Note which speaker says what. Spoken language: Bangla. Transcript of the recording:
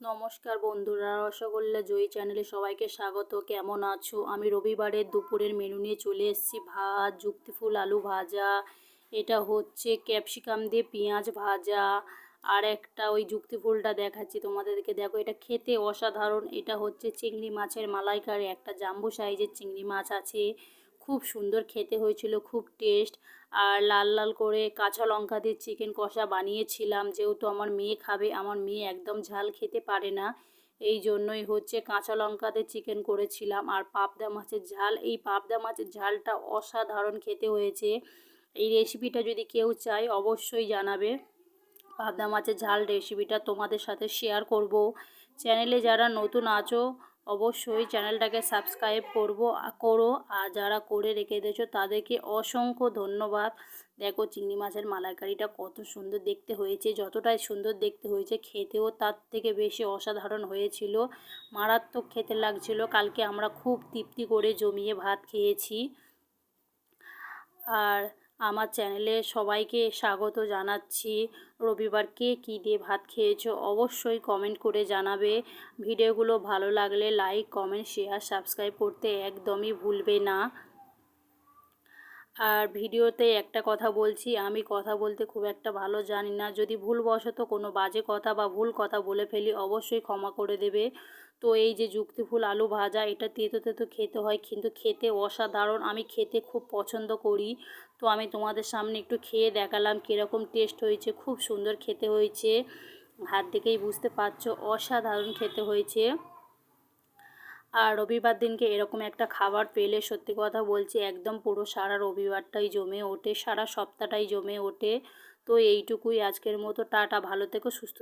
Speaker 1: নমস্কার বন্ধুরা, রসগোল্লা জয়ী চ্যানেলে সবাইকে স্বাগত। কেমন আছো? আমি রবিবারের দুপুরের মেনু নিয়ে চলে এসেছি। ভাত যুক্তিফুল আলু ভাজা, এটা হচ্ছে ক্যাপসিকাম দিয়ে পেঁয়াজ ভাজা, আর একটা ওই যুক্তিফুলটা দেখাচ্ছি তোমাদেরকে। দেখো, এটা খেতে অসাধারণ। এটা হচ্ছে চিংড়ি মাছের মালাইকারি। একটা জাম্বু সাইজের চিংড়ি মাছ আছে। খুব সুন্দর খেতে হয়েছিল, খুব টেস্ট আর লাল লাল করে কাঁচা লঙ্কা দিয়ে চিকেন কষা বানিয়েছিলাম। যেহেতু আমার মেয়ে খাবে, আমার মেয়ে একদম ঝাল খেতে পারে না। এই জন্যই হচ্ছে কাঁচা লঙ্কাতে চিকেন করেছিলাম। আর পাবদা মাছের ঝাল, এই পাবদা মাছের ঝালটা অসাধারণ খেতে হয়েছে। এই রেসিপিটা যদি কেউ চায়, অবশ্যই জানাবে। পাবদা মাছের ঝাল রেসিপিটা তোমাদের সাথে শেয়ার করব। চ্যানেলে যারা নতুন আছো অবশ্যই চ্যানেলটাকে সাবস্ক্রাইব করব করো। আর যারা করে রেখে দিয়েছ, তাদেরকে অসংখ্য ধন্যবাদ। দেখো চিংড়ি মাছের মালাইকারিটা কত সুন্দর দেখতে হয়েছে, যতটাই সুন্দর দেখতে হয়েছে, খেতেও তার থেকে বেশি অসাধারণ হয়েছিল। মারাত্মক খেতে লাগছিল। কালকে আমরা খুব তৃপ্তি করে জমিয়ে ভাত খেয়েছি। আর আমার চ্যানেলে সবাইকে স্বাগত জানাচ্ছি। রবিবার কে কী দিয়ে ভাত খেয়েছো অবশ্যই কমেন্ট করে জানাবে। ভিডিওগুলো ভালো লাগলে লাইক কমেন্ট শেয়ার সাবস্ক্রাইব করতে একদমই ভুলবে না। আর ভিডিওতে একটা কথা বলছি, আমি কথা বলতে খুব একটা ভালো জানি না। যদি ভুলবশত কোনো বাজে কথা বা ভুল কথা বলে ফেলি, অবশ্যই ক্ষমা করে দেবে। তো এই যে যুক্তিফুল আলু ভাজা, এটা তেতো তেতো খেতে হয়, কিন্তু খেতে অসাধারণ। আমি খেতে খুব পছন্দ করি। তো আমি তোমাদের সামনে একটু খেয়ে দেখালাম কীরকম টেস্ট হয়েছে। খুব সুন্দর খেতে হয়েছে। হাত দেখেই বুঝতে পারছ, অসাধারণ খেতে হয়েছে। আর রবিবার দিনকে এরকম একটা খাবার পেলে সত্যি কথা বলছি, একদম পুরো সারা রবিবারটাই জমে ওঠে, সারা সপ্তাহটাই জমে ওঠে। তো এইটুকুই আজকের মতো, টাটা, ভালো থেকো, সুস্থ